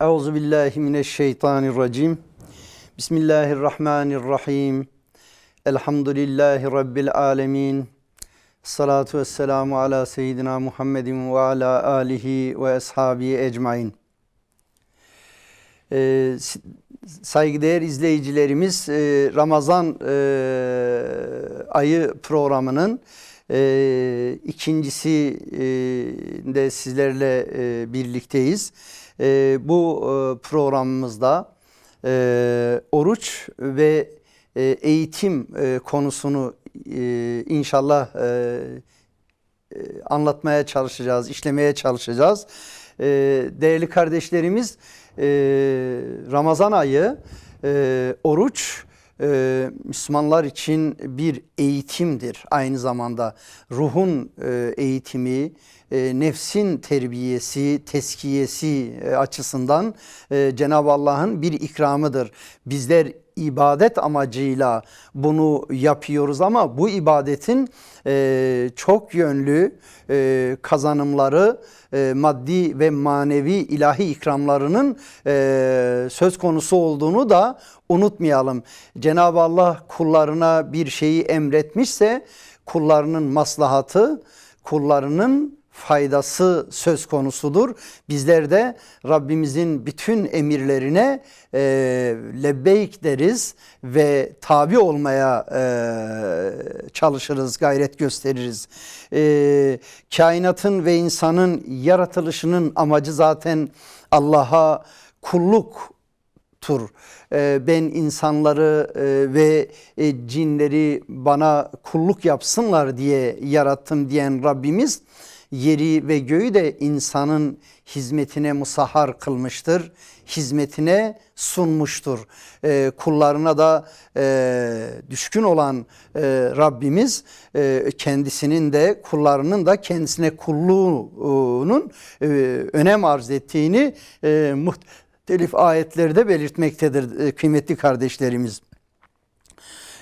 Euzu billahi mineşşeytanirracim. Bismillahirrahmanirrahim. Elhamdülillahi rabbil alamin. Salatu vesselamu ala seyyidina Muhammedin ve ala alihi ve ashabihi ecmaîn. Ee, saygıdeğer izleyicilerimiz e, Ramazan e, ayı programının e, ikincisi e, de sizlerle e, birlikteyiz. E, bu e, programımızda e, oruç ve e, eğitim e, konusunu e, inşallah e, e, anlatmaya çalışacağız, işlemeye çalışacağız. E, Değerli kardeşlerimiz e, Ramazan ayı e, oruç e, Müslümanlar için bir eğitimdir. Aynı zamanda ruhun e, eğitimi, e, nefsin terbiyesi, teskiyesi e, açısından e, Cenab-ı Allah'ın bir ikramıdır. Bizler ibadet amacıyla bunu yapıyoruz ama bu ibadetin e, çok yönlü e, kazanımları e, maddi ve manevi ilahi ikramlarının e, söz konusu olduğunu da unutmayalım. Cenab-ı Allah kullarına bir şeyi emretmişse kullarının maslahatı, kullarının faydası söz konusudur. Bizler de Rabbimizin bütün emirlerine e, lebbeyk deriz ve tabi olmaya e, çalışırız, gayret gösteririz. E, kainatın ve insanın yaratılışının amacı zaten Allah'a kulluk tur. Ee, Ben insanları e, ve e, cinleri bana kulluk yapsınlar diye yarattım diyen Rabbimiz yeri ve göğü de insanın hizmetine musahhar kılmıştır. Hizmetine sunmuştur. Ee, Kullarına da e, düşkün olan e, Rabbimiz e, kendisinin de kullarının da kendisine kulluğunun e, önem arz ettiğini e, muhtelif ayetlerde belirtmektedir e, kıymetli kardeşlerimiz.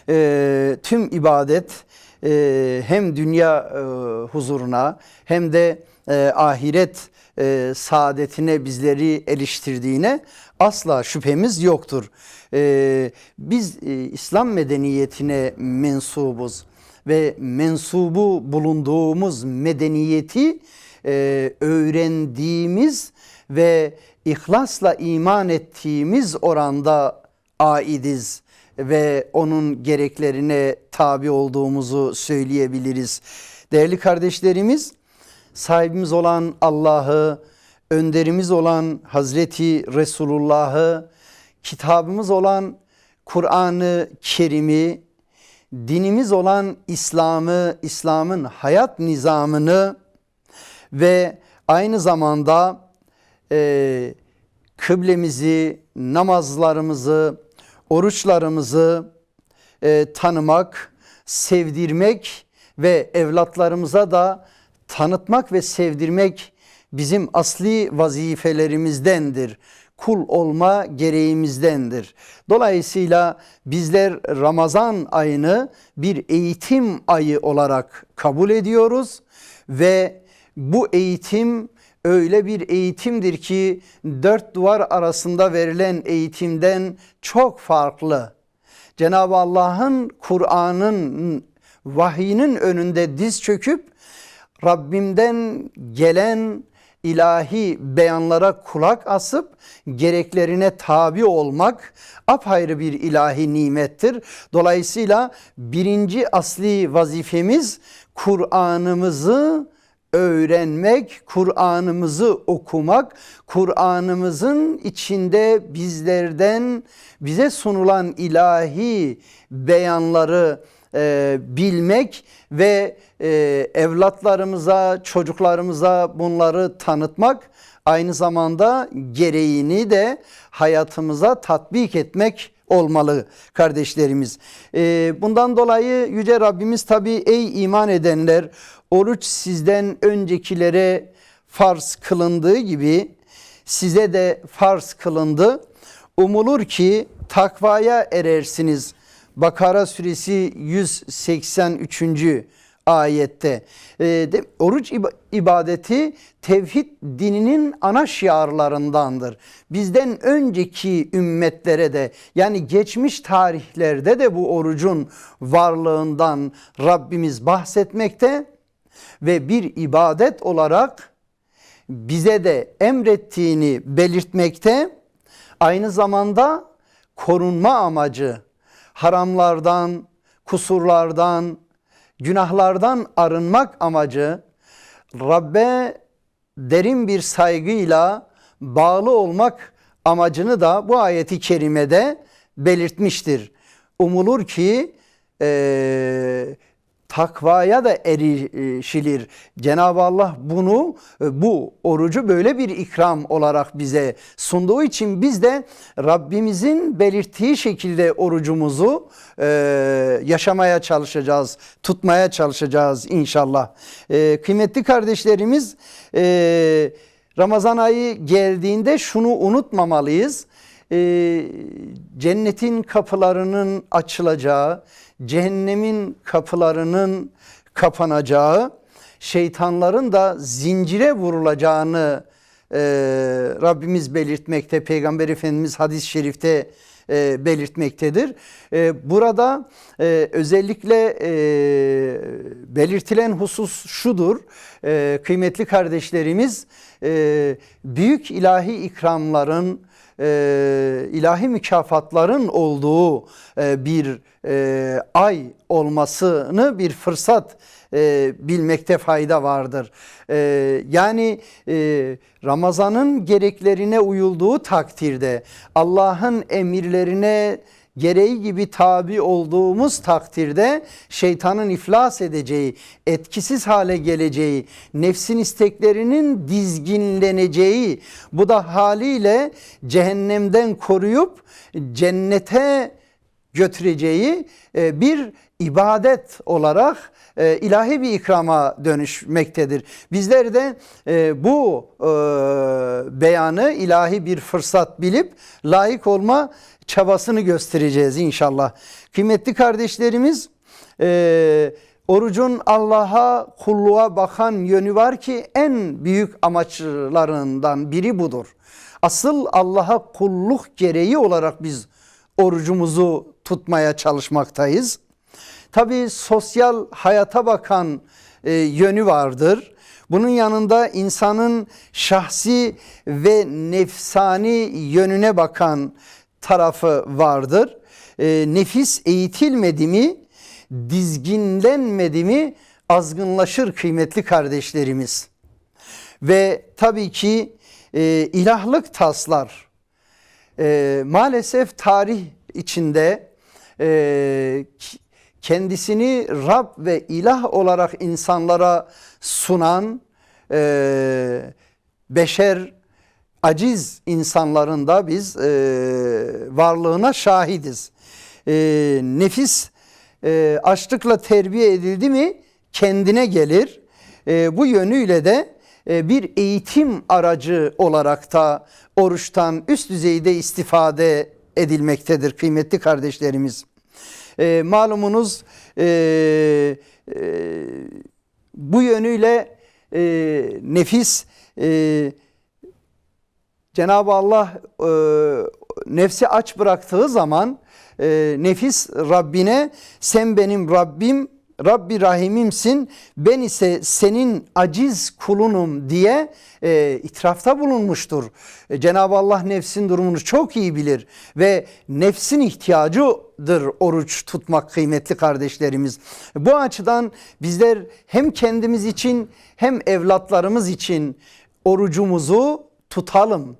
E, tüm ibadet e, hem dünya e, huzuruna hem de e, ahiret e, saadetine bizleri eriştirdiğine asla şüphemiz yoktur. E, biz e, İslam medeniyetine mensubuz ve mensubu bulunduğumuz medeniyeti e, öğrendiğimiz ve ihlasla iman ettiğimiz oranda aidiz ve onun gereklerine tabi olduğumuzu söyleyebiliriz. Değerli kardeşlerimiz, sahibimiz olan Allah'ı, önderimiz olan Hazreti Resulullah'ı, kitabımız olan Kur'an-ı Kerim'i, dinimiz olan İslam'ı, İslam'ın hayat nizamını ve aynı zamanda e, kıblemizi, namazlarımızı, oruçlarımızı e, tanımak, sevdirmek ve evlatlarımıza da tanıtmak ve sevdirmek bizim asli vazifelerimizdendir. Kul olma gereğimizdendir. Dolayısıyla bizler Ramazan ayını bir eğitim ayı olarak kabul ediyoruz ve bu eğitim öyle bir eğitimdir ki dört duvar arasında verilen eğitimden çok farklı. Cenab-ı Allah'ın Kur'an'ın vahyinin önünde diz çöküp Rabbimden gelen ilahi beyanlara kulak asıp gereklerine tabi olmak apayrı bir ilahi nimettir. Dolayısıyla birinci asli vazifemiz Kur'an'ımızı öğrenmek, Kur'an'ımızı okumak, Kur'an'ımızın içinde bizlerden bize sunulan ilahi beyanları e, bilmek ve e, evlatlarımıza, çocuklarımıza bunları tanıtmak aynı zamanda gereğini de hayatımıza tatbik etmek olmalı kardeşlerimiz. E, bundan dolayı Yüce Rabbimiz tabi ey iman edenler oruç sizden öncekilere farz kılındığı gibi size de farz kılındı. Umulur ki takvaya erersiniz. Bakara suresi 183. ayette. E, de, oruç iba- ibadeti tevhid dininin ana şiarlarındandır. Bizden önceki ümmetlere de yani geçmiş tarihlerde de bu orucun varlığından Rabbimiz bahsetmekte ve bir ibadet olarak bize de emrettiğini belirtmekte. Aynı zamanda korunma amacı haramlardan, kusurlardan, günahlardan arınmak amacı Rabbe derin bir saygıyla bağlı olmak amacını da bu ayeti kerimede belirtmiştir. Umulur ki eee takvaya da erişilir. Cenab-ı Allah bunu bu orucu böyle bir ikram olarak bize sunduğu için biz de Rabbimizin belirttiği şekilde orucumuzu e, yaşamaya çalışacağız, tutmaya çalışacağız inşallah. E, kıymetli kardeşlerimiz e, Ramazan ayı geldiğinde şunu unutmamalıyız. E, cennetin kapılarının açılacağı, cehennemin kapılarının kapanacağı, şeytanların da zincire vurulacağını e, Rabbimiz belirtmekte, Peygamber Efendimiz hadis-i şerifte e, belirtmektedir. E, burada e, özellikle e, belirtilen husus şudur, e, kıymetli kardeşlerimiz, e, büyük ilahi ikramların, e, ilahi mükafatların olduğu e, bir e, ay olmasını bir fırsat e, bilmekte fayda vardır. E, yani e, Ramazan'ın gereklerine uyulduğu takdirde Allah'ın emirlerine gereği gibi tabi olduğumuz takdirde şeytanın iflas edeceği, etkisiz hale geleceği, nefsin isteklerinin dizginleneceği, bu da haliyle cehennemden koruyup cennete götüreceği e, bir ibadet olarak e, ilahi bir ikrama dönüşmektedir. Bizler de e, bu beyanı ilahi bir fırsat bilip layık olma çabasını göstereceğiz inşallah. Kıymetli kardeşlerimiz orucun Allah'a kulluğa bakan yönü var ki en büyük amaçlarından biri budur. Asıl Allah'a kulluk gereği olarak biz orucumuzu tutmaya çalışmaktayız. Tabi sosyal hayata bakan e, yönü vardır. Bunun yanında insanın şahsi ve nefsani yönüne bakan tarafı vardır. E, nefis eğitilmedi mi, dizginlenmedi mi azgınlaşır kıymetli kardeşlerimiz. Ve tabii ki e, ilahlık taslar, e, maalesef tarih içinde e, kendisini Rab ve ilah olarak insanlara sunan e, beşer aciz insanların da biz e, varlığına şahidiz. E, nefis e, açlıkla terbiye edildi mi kendine gelir. E, bu yönüyle de e, bir eğitim aracı olarak da oruçtan üst düzeyde istifade edilmektedir kıymetli kardeşlerimiz. E, malumunuz e, e, bu yönüyle e, nefis e, Cenab-ı Allah e, nefsi aç bıraktığı zaman e, nefis Rabbine sen benim Rabbim Rabbi Rahimimsin ben ise senin aciz kulunum diye e, itirafta bulunmuştur. E, Cenab-ı Allah nefsin durumunu çok iyi bilir ve nefsin ihtiyacıdır oruç tutmak kıymetli kardeşlerimiz. Bu açıdan bizler hem kendimiz için hem evlatlarımız için orucumuzu tutalım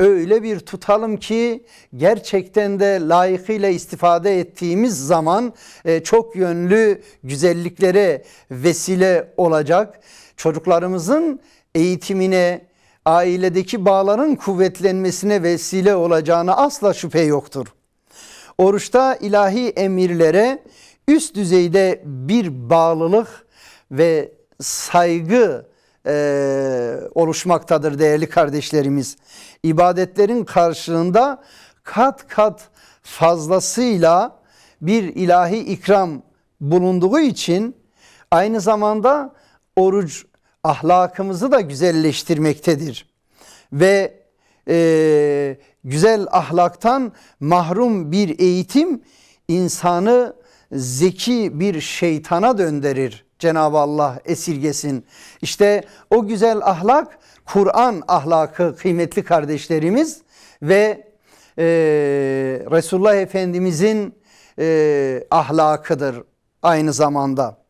öyle bir tutalım ki gerçekten de layıkıyla istifade ettiğimiz zaman e, çok yönlü güzelliklere vesile olacak. Çocuklarımızın eğitimine, ailedeki bağların kuvvetlenmesine vesile olacağına asla şüphe yoktur. Oruçta ilahi emirlere üst düzeyde bir bağlılık ve saygı e, oluşmaktadır değerli kardeşlerimiz. İbadetlerin karşılığında kat kat fazlasıyla bir ilahi ikram bulunduğu için Aynı zamanda oruç ahlakımızı da güzelleştirmektedir. Ve e, güzel ahlaktan mahrum bir eğitim insanı zeki bir şeytana döndürür. Cenab-ı Allah esirgesin. İşte o güzel ahlak Kur'an ahlakı kıymetli kardeşlerimiz ve e, Resulullah Efendimizin e, ahlakıdır aynı zamanda.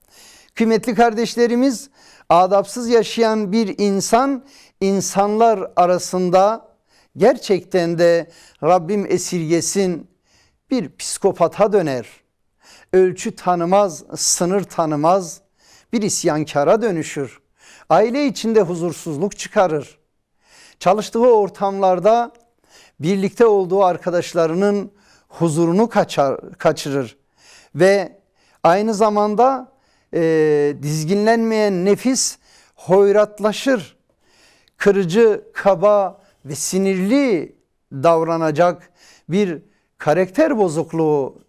Kıymetli kardeşlerimiz adapsız yaşayan bir insan insanlar arasında gerçekten de Rabbim esirgesin bir psikopata döner. Ölçü tanımaz, sınır tanımaz, bir isyankara dönüşür. Aile içinde huzursuzluk çıkarır. Çalıştığı ortamlarda birlikte olduğu arkadaşlarının huzurunu kaçar, kaçırır. Ve aynı zamanda e, dizginlenmeyen nefis hoyratlaşır. Kırıcı, kaba ve sinirli davranacak bir karakter bozukluğu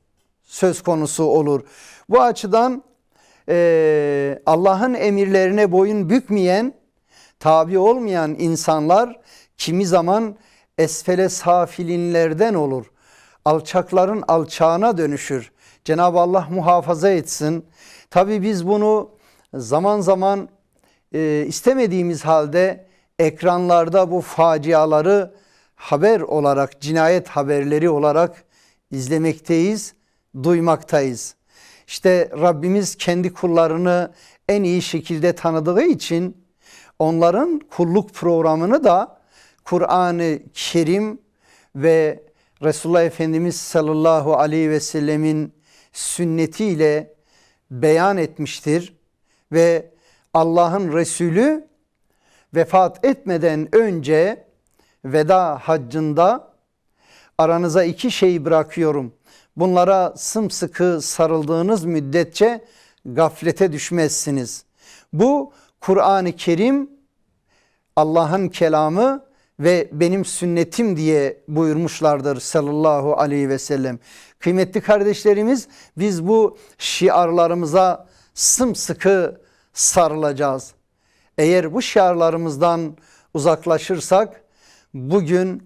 söz konusu olur. Bu açıdan e, Allah'ın emirlerine boyun bükmeyen, tabi olmayan insanlar kimi zaman esfele safilinlerden olur. Alçakların alçağına dönüşür. Cenab-ı Allah muhafaza etsin. Tabi biz bunu zaman zaman e, istemediğimiz halde ekranlarda bu faciaları haber olarak, cinayet haberleri olarak izlemekteyiz, duymaktayız. İşte Rabbimiz kendi kullarını en iyi şekilde tanıdığı için onların kulluk programını da Kur'an-ı Kerim ve Resulullah Efendimiz sallallahu aleyhi ve sellemin sünnetiyle beyan etmiştir ve Allah'ın Resulü vefat etmeden önce veda haccında aranıza iki şey bırakıyorum. Bunlara sımsıkı sarıldığınız müddetçe gaflete düşmezsiniz. Bu Kur'an-ı Kerim Allah'ın kelamı ve benim sünnetim diye buyurmuşlardır sallallahu aleyhi ve sellem. Kıymetli kardeşlerimiz biz bu şiarlarımıza sımsıkı sarılacağız. Eğer bu şiarlarımızdan uzaklaşırsak bugün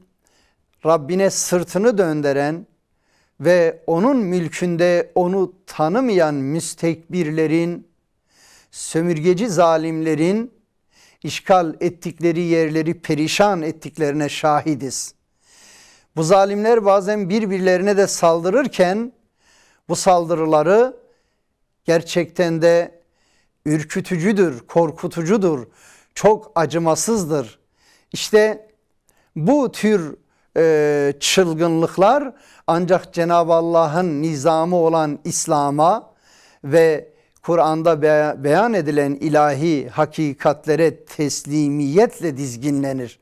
Rabbine sırtını döndüren ve onun mülkünde onu tanımayan müstekbirlerin, sömürgeci zalimlerin işgal ettikleri yerleri perişan ettiklerine şahidiz. Bu zalimler bazen birbirlerine de saldırırken bu saldırıları gerçekten de ürkütücüdür, korkutucudur, çok acımasızdır. İşte bu tür e, çılgınlıklar ancak Cenab-ı Allah'ın nizamı olan İslam'a ve Kur'an'da beyan edilen ilahi hakikatlere teslimiyetle dizginlenir.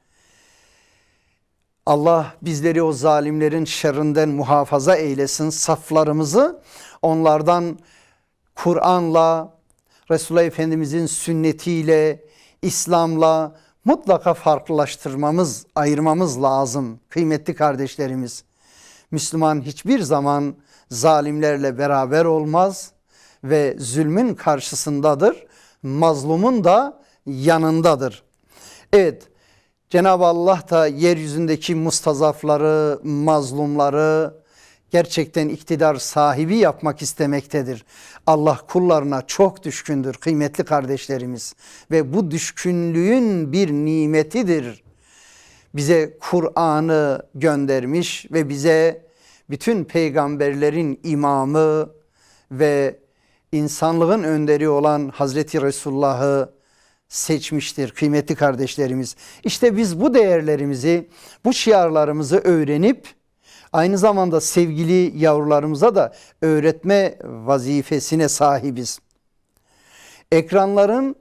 Allah bizleri o zalimlerin şerrinden muhafaza eylesin. Saflarımızı onlardan Kur'an'la, Resulullah Efendimizin sünnetiyle, İslam'la mutlaka farklılaştırmamız, ayırmamız lazım kıymetli kardeşlerimiz. Müslüman hiçbir zaman zalimlerle beraber olmaz ve zulmün karşısındadır. Mazlumun da yanındadır. Evet Cenab-ı Allah da yeryüzündeki mustazafları, mazlumları gerçekten iktidar sahibi yapmak istemektedir. Allah kullarına çok düşkündür kıymetli kardeşlerimiz ve bu düşkünlüğün bir nimetidir. Bize Kur'an'ı göndermiş ve bize bütün peygamberlerin imamı ve insanlığın önderi olan Hazreti Resulullah'ı seçmiştir kıymetli kardeşlerimiz. İşte biz bu değerlerimizi, bu şiarlarımızı öğrenip aynı zamanda sevgili yavrularımıza da öğretme vazifesine sahibiz. Ekranların,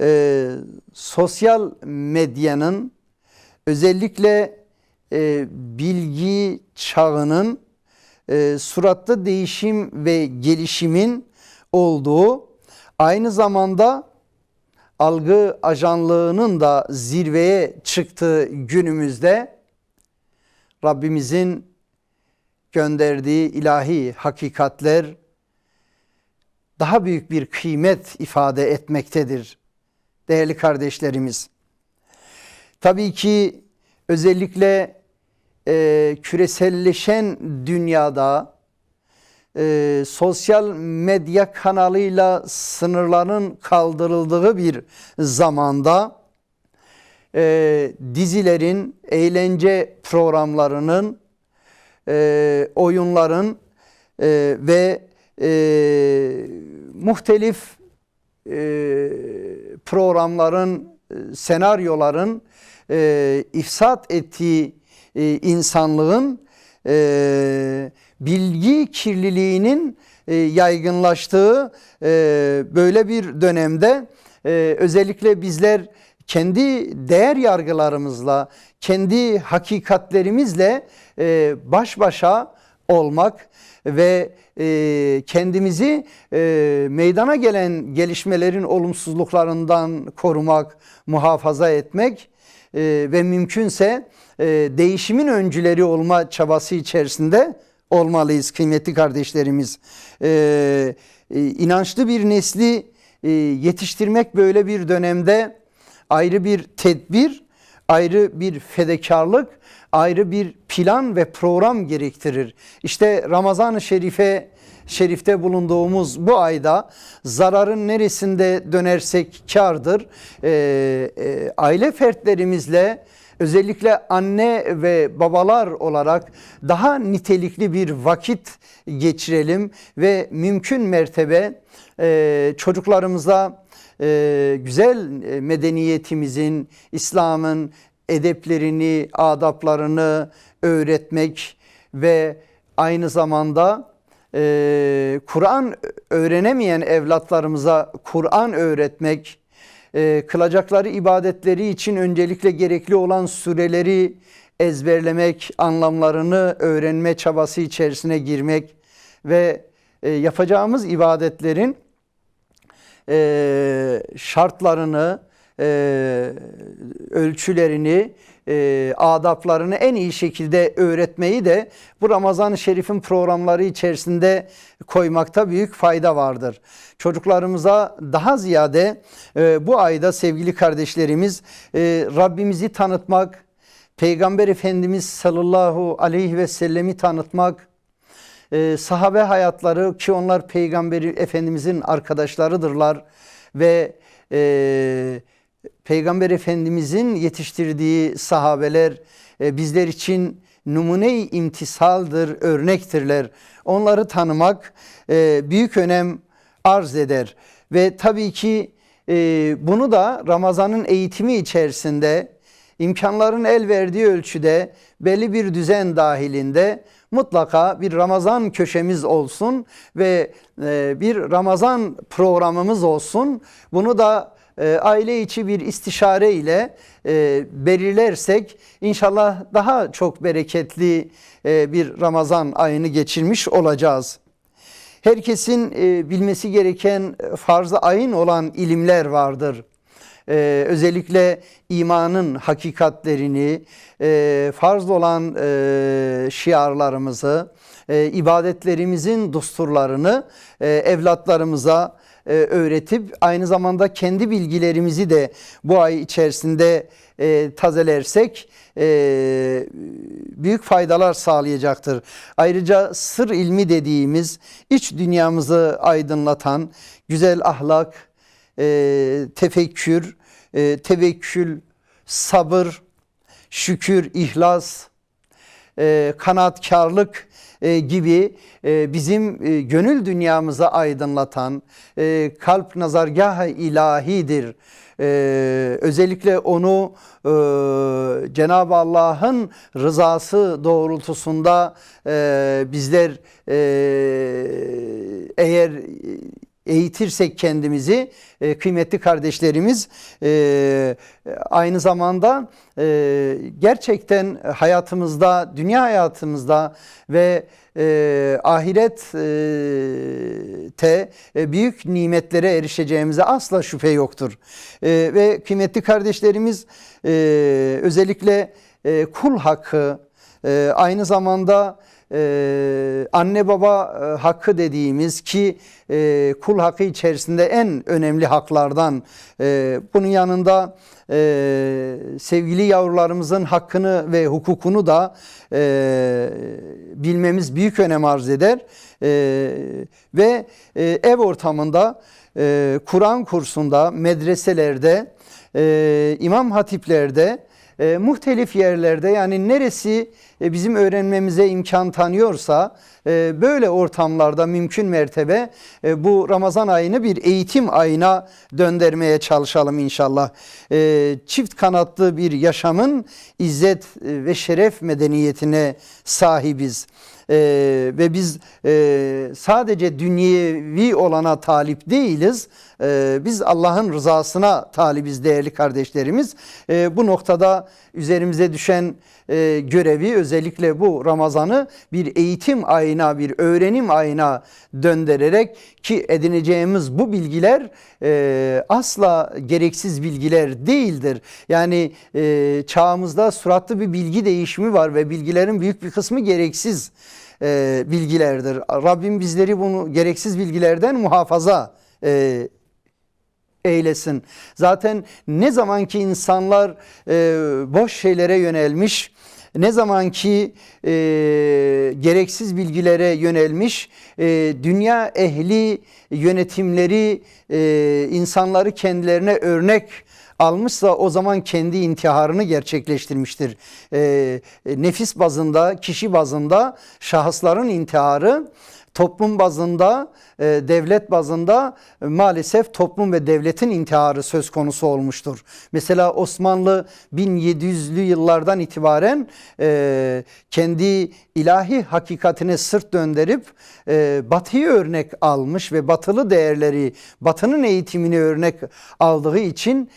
e, sosyal medyanın özellikle e, bilgi çağının e, suratlı değişim ve gelişimin olduğu aynı zamanda algı ajanlığının da zirveye çıktığı günümüzde Rabbimizin gönderdiği ilahi hakikatler daha büyük bir kıymet ifade etmektedir değerli kardeşlerimiz. Tabii ki özellikle e, küreselleşen dünyada e, sosyal medya kanalıyla sınırların kaldırıldığı bir zamanda e, dizilerin, eğlence programlarının, e, oyunların e, ve e, muhtelif e, programların, e, senaryoların e, ifsat ettiği e, insanlığın e, bilgi kirliliğinin e, yaygınlaştığı e, böyle bir dönemde e, özellikle bizler kendi değer yargılarımızla, kendi hakikatlerimizle e, baş başa olmak ve e, kendimizi e, meydana gelen gelişmelerin olumsuzluklarından korumak, muhafaza etmek ve mümkünse değişimin öncüleri olma çabası içerisinde olmalıyız kıymetli kardeşlerimiz. E, e, inançlı bir nesli yetiştirmek böyle bir dönemde ayrı bir tedbir, ayrı bir fedakarlık, ayrı bir plan ve program gerektirir. İşte Ramazan-ı Şerife şerifte bulunduğumuz bu ayda zararın neresinde dönersek kardır. Ee, e, aile fertlerimizle özellikle anne ve babalar olarak daha nitelikli bir vakit geçirelim ve mümkün mertebe e, çocuklarımıza e, güzel medeniyetimizin, İslam'ın edeplerini, adaplarını öğretmek ve aynı zamanda e, Kur'an öğrenemeyen evlatlarımıza Kur'an öğretmek, e, kılacakları ibadetleri için öncelikle gerekli olan süreleri ezberlemek, anlamlarını öğrenme çabası içerisine girmek ve e, yapacağımız ibadetlerin e, şartlarını, e, ölçülerini, e, adaplarını en iyi şekilde öğretmeyi de bu Ramazan-ı Şerif'in programları içerisinde koymakta büyük fayda vardır. Çocuklarımıza daha ziyade e, bu ayda sevgili kardeşlerimiz e, Rabbimizi tanıtmak, Peygamber Efendimiz sallallahu aleyhi ve sellemi tanıtmak, e, sahabe hayatları ki onlar Peygamberi Efendimizin arkadaşlarıdırlar ve e, Peygamber Efendimizin yetiştirdiği sahabeler e, bizler için numune-i imtisaldır, örnektirler. Onları tanımak e, büyük önem arz eder. Ve tabii ki e, bunu da Ramazan'ın eğitimi içerisinde imkanların el verdiği ölçüde belli bir düzen dahilinde mutlaka bir Ramazan köşemiz olsun ve e, bir Ramazan programımız olsun. Bunu da e, aile içi bir istişare ile e, belirlersek inşallah daha çok bereketli bir Ramazan ayını geçirmiş olacağız. Herkesin bilmesi gereken farz-ı ayın olan ilimler vardır. Ee, özellikle imanın hakikatlerini, e, farz olan e, şiarlarımızı, e, ibadetlerimizin dusturlarını e, evlatlarımıza e, öğretip aynı zamanda kendi bilgilerimizi de bu ay içerisinde e, tazelersek e, büyük faydalar sağlayacaktır. Ayrıca sır ilmi dediğimiz iç dünyamızı aydınlatan güzel ahlak, e, tefekkür, e, tevekkül, sabır, şükür, ihlas, e, kanaatkarlık e, gibi e, bizim e, gönül dünyamızı aydınlatan e, kalp nazargah ilahidir. Ee, özellikle onu e, Cenab-ı Allah'ın rızası doğrultusunda e, bizler e, eğer eğitirsek kendimizi e, kıymetli kardeşlerimiz e, aynı zamanda e, gerçekten hayatımızda, dünya hayatımızda ve e, ahirette e, büyük nimetlere erişeceğimize asla şüphe yoktur. E, ve kıymetli kardeşlerimiz e, özellikle e, kul hakkı, e, aynı zamanda e, anne baba e, hakkı dediğimiz ki e, kul hakkı içerisinde en önemli haklardan bunun yanında sevgili yavrularımızın hakkını ve hukukunu da bilmemiz büyük önem arz eder. Ve ev ortamında Kur'an kursunda medreselerde e, imam hatiplerde e, muhtelif yerlerde yani neresi e, bizim öğrenmemize imkan tanıyorsa e, böyle ortamlarda mümkün mertebe e, bu Ramazan ayını bir eğitim ayına döndürmeye çalışalım inşallah. E, çift kanatlı bir yaşamın izzet e, ve şeref medeniyetine sahibiz. Ee, ve biz e, sadece dünyevi olana talip değiliz. Ee, biz Allah'ın rızasına talibiz değerli kardeşlerimiz. Ee, bu noktada üzerimize düşen e, görevi özellikle bu Ramazan'ı bir eğitim ayına, bir öğrenim ayına döndürerek ki edineceğimiz bu bilgiler e, asla gereksiz bilgiler değildir. Yani e, çağımızda suratlı bir bilgi değişimi var ve bilgilerin büyük bir kısmı gereksiz e, bilgilerdir. Rabbim bizleri bunu gereksiz bilgilerden muhafaza e, eylesin. Zaten ne zaman ki insanlar e, boş şeylere yönelmiş, ne zaman ki e, gereksiz bilgilere yönelmiş, e, dünya ehli yönetimleri e, insanları kendilerine örnek almışsa o zaman kendi intiharını gerçekleştirmiştir. E, nefis bazında, kişi bazında şahısların intiharı toplum bazında, e, devlet bazında e, maalesef toplum ve devletin intiharı söz konusu olmuştur. Mesela Osmanlı 1700'lü yıllardan itibaren e, kendi ilahi hakikatine sırt döndürüp batıyı örnek almış ve batılı değerleri, batının eğitimini örnek aldığı için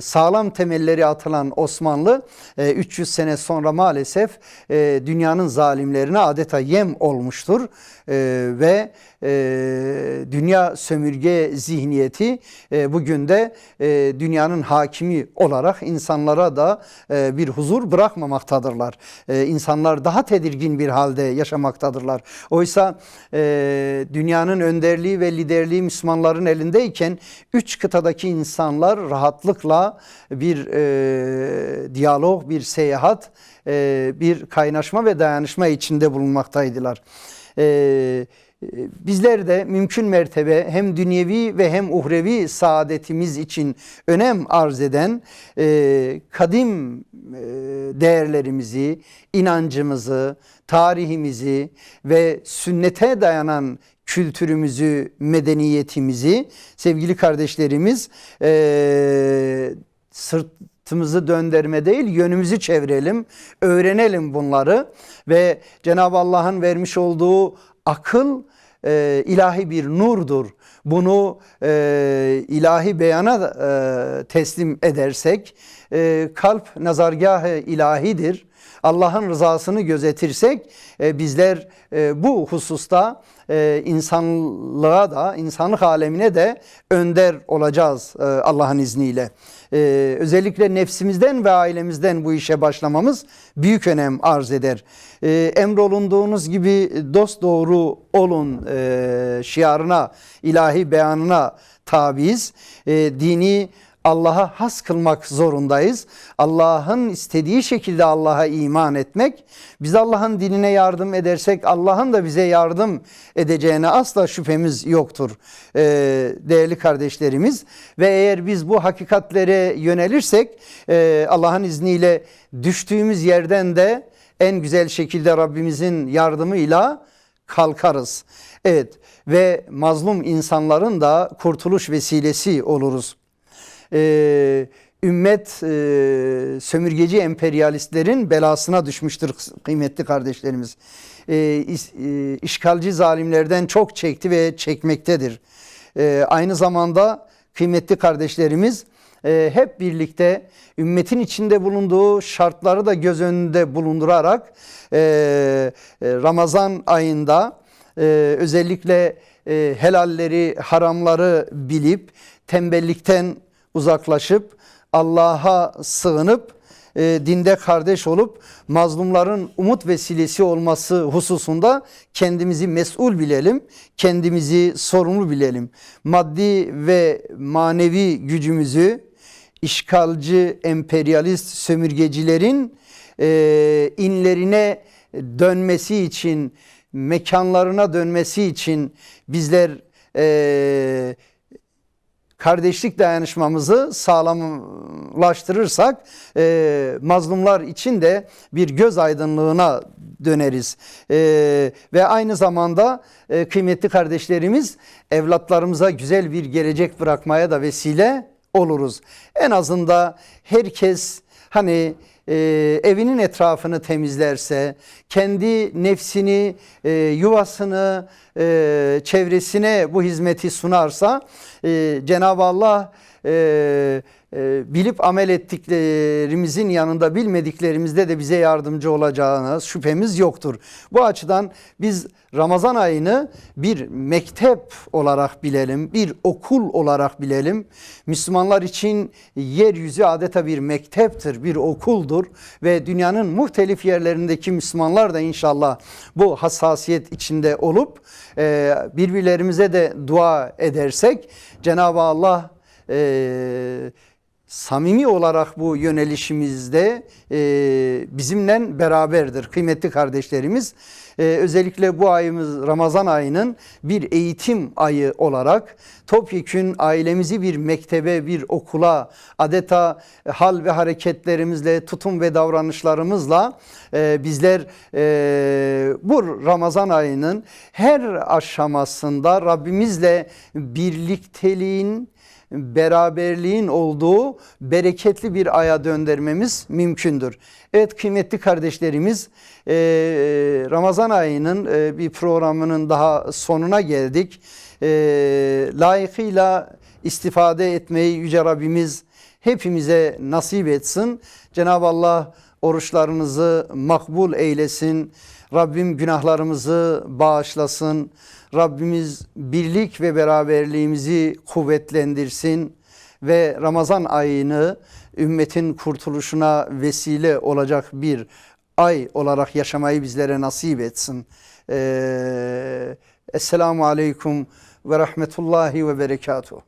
sağlam temelleri atılan Osmanlı e, 300 sene sonra maalesef dünyanın zalimlerine adeta yem olmuştur. Ve e, dünya sömürge zihniyeti e, bugün de e, dünyanın hakimi olarak insanlara da e, bir huzur bırakmamaktadırlar. E, insanlar daha tedirgin bir halde yaşamaktadırlar. Oysa e, dünyanın önderliği ve liderliği Müslümanların elindeyken üç kıtadaki insanlar rahatlıkla bir e, diyalog, bir seyahat, e, bir kaynaşma ve dayanışma içinde bulunmaktaydılar. Eee bizler de mümkün mertebe hem dünyevi ve hem uhrevi saadetimiz için önem arz eden e, kadim e, değerlerimizi, inancımızı, tarihimizi ve sünnete dayanan kültürümüzü, medeniyetimizi sevgili kardeşlerimiz e, sırtımızı döndürme değil yönümüzü çevirelim, öğrenelim bunları ve Cenab-ı Allah'ın vermiş olduğu akıl e, ilahi bir nurdur. Bunu e, ilahi beyana e, teslim edersek e, kalp nazargahı ilahidir. Allah'ın rızasını gözetirsek e, bizler e, bu hususta e, insanlığa da insanlık alemine de önder olacağız e, Allah'ın izniyle. E, özellikle nefsimizden ve ailemizden bu işe başlamamız büyük önem arz eder. E, emrolunduğunuz gibi dost doğru olun e, şiarına, ilahi beyanına tabiiz. Dini Allah'a has kılmak zorundayız. Allah'ın istediği şekilde Allah'a iman etmek. Biz Allah'ın dinine yardım edersek Allah'ın da bize yardım edeceğine asla şüphemiz yoktur ee, değerli kardeşlerimiz. Ve eğer biz bu hakikatlere yönelirsek e, Allah'ın izniyle düştüğümüz yerden de en güzel şekilde Rabbimizin yardımıyla kalkarız. Evet ve mazlum insanların da kurtuluş vesilesi oluruz e, ümmet e, sömürgeci emperyalistlerin belasına düşmüştür kıymetli kardeşlerimiz. E, is, e, işgalci zalimlerden çok çekti ve çekmektedir. E, aynı zamanda kıymetli kardeşlerimiz e, hep birlikte ümmetin içinde bulunduğu şartları da göz önünde bulundurarak e, e, Ramazan ayında e, özellikle e, helalleri, haramları bilip tembellikten uzaklaşıp Allah'a sığınıp e, dinde kardeş olup mazlumların umut vesilesi olması hususunda kendimizi mesul bilelim, kendimizi sorumlu bilelim. Maddi ve manevi gücümüzü işgalci, emperyalist sömürgecilerin e, inlerine dönmesi için, mekanlarına dönmesi için bizler e, kardeşlik dayanışmamızı sağlamlaştırırsak e, mazlumlar için de bir göz aydınlığına döneriz. E, ve aynı zamanda e, kıymetli kardeşlerimiz evlatlarımıza güzel bir gelecek bırakmaya da vesile oluruz. En azında herkes hani e, evinin etrafını temizlerse, kendi nefsini, e, yuvasını, e, çevresine bu hizmeti sunarsa e, Cenab-ı Allah e, bilip amel ettiklerimizin yanında bilmediklerimizde de bize yardımcı olacağına şüphemiz yoktur. Bu açıdan biz Ramazan ayını bir mektep olarak bilelim, bir okul olarak bilelim. Müslümanlar için yeryüzü adeta bir mekteptir, bir okuldur ve dünyanın muhtelif yerlerindeki Müslümanlar da inşallah bu hassasiyet içinde olup e, birbirlerimize de dua edersek Cenab-ı Allah e, samimi olarak bu yönelişimizde e, bizimle beraberdir kıymetli kardeşlerimiz. E, özellikle bu ayımız Ramazan ayının bir eğitim ayı olarak topyekün ailemizi bir mektebe, bir okula adeta hal ve hareketlerimizle, tutum ve davranışlarımızla e, bizler e, bu Ramazan ayının her aşamasında Rabbimizle birlikteliğin, beraberliğin olduğu bereketli bir aya döndürmemiz mümkündür. Evet kıymetli kardeşlerimiz e, Ramazan ayının e, bir programının daha sonuna geldik. E, layıkıyla istifade etmeyi Yüce Rabbimiz hepimize nasip etsin. Cenab-ı Allah oruçlarınızı makbul eylesin. Rabbim günahlarımızı bağışlasın. Rabbimiz birlik ve beraberliğimizi kuvvetlendirsin ve Ramazan ayını ümmetin kurtuluşuna vesile olacak bir ay olarak yaşamayı bizlere nasip etsin. Ee, Esselamu Aleyküm ve Rahmetullahi ve Berekatuhu.